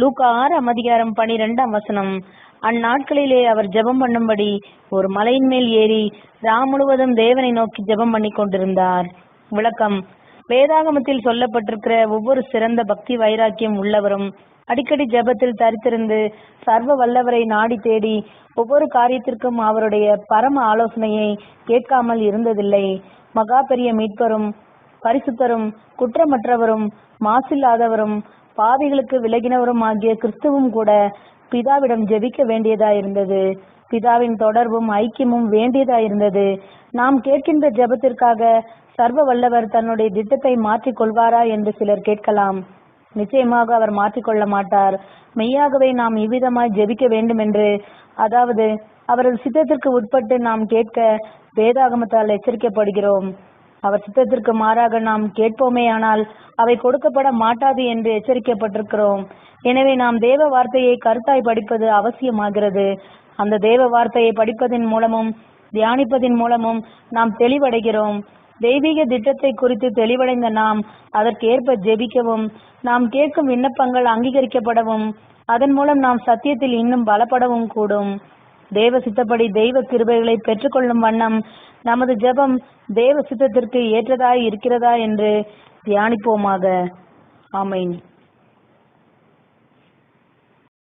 லூக்கா ஆறாம் அதிகாரம் பனிரெண்டாம் வசனம். அந்நாட்களிலே அவர் ஜெபம் பண்ணும்படி ஒரு மலையின் மேல் ஏறி ராம் முழுவதும் தேவனை நோக்கி ஜெபம் பண்ணி கொண்டிருந்தார். விளக்கம். வேதாகமத்தில் சொல்லப்பட்டிருக்கிற ஒவ்வொரு சிறந்த பக்தி வைராக்கியம் உள்ளவரும் அடிக்கடி ஜெபத்தில் தரித்திருந்து சர்வ வல்லவரை நாடி தேடி ஒவ்வொரு காரியத்திற்கும் அவருடைய பரம ஆலோசனையை கேட்காமல் இருந்ததில்லை. மகா பெரிய மீட்பரும் பரிசுத்தரும் குற்றமற்றவரும் மாசில்லாதவரும் பாவிகளுக்கு விலகினவரும் ஆகிய கிறிஸ்துவும் கூட பிதாவிடம் ஜெபிக்க வேண்டியதாயிருந்தது. பிதாவின் தொடர்பும் ஐக்கியமும் வேண்டியதாயிருந்தது. நாம் கேட்கின்ற ஜெபத்திற்காக சர்வ வல்லவர் தன்னுடைய திட்டத்தை மாற்றிக் கொள்வாரா என்று சிலர் கேட்கலாம். நிச்சயமாக அவர் மாற்றிக்கொள்ள மாட்டார். மெய்யாகவே நாம் இவ்விதமாய் ஜெபிக்க வேண்டும் என்று அதாவது அவரது சித்தத்திற்கு உட்பட்டு நாம் கேட்க வேதாகமத்தால் எச்சரிக்கப்படுகிறோம். அவர் சித்தத்திற்கு மாறாக நாம் கேட்போமேயானால் அவை கொடுக்கப்பட மாட்டாது என்று எச்சரிக்கப்பட்டிருக்கிறோம். எனவே நாம் தேவ வார்த்தையை கருத்தாய் படிப்பது அவசியமாகிறது. அந்த தேவ வார்த்தையை படிப்பதன் மூலமும் தியானிப்பதன் மூலமும் நாம் தெளிவடைகிறோம். தெய்வீக திட்டத்தை குறித்து தெளிவடைந்த நாம் அதற்கு ஏற்ப ஜெபிக்கவும் நாம் கேட்கும் விண்ணப்பங்கள் அங்கீகரிக்கப்படவும் அதன் மூலம் நாம் சத்தியத்தில் இன்னும் பலப்படவும் கூடும். தேவ சித்தப்படி தெய்வ கிருபைகளை பெற்றுக்கொள்ளும் வண்ணம் நமது ஜெபம் தேவ சித்தத்திற்கு ஏற்றதாய் இருக்கிறதா என்று தியானிப்போமாக. ஆமென்.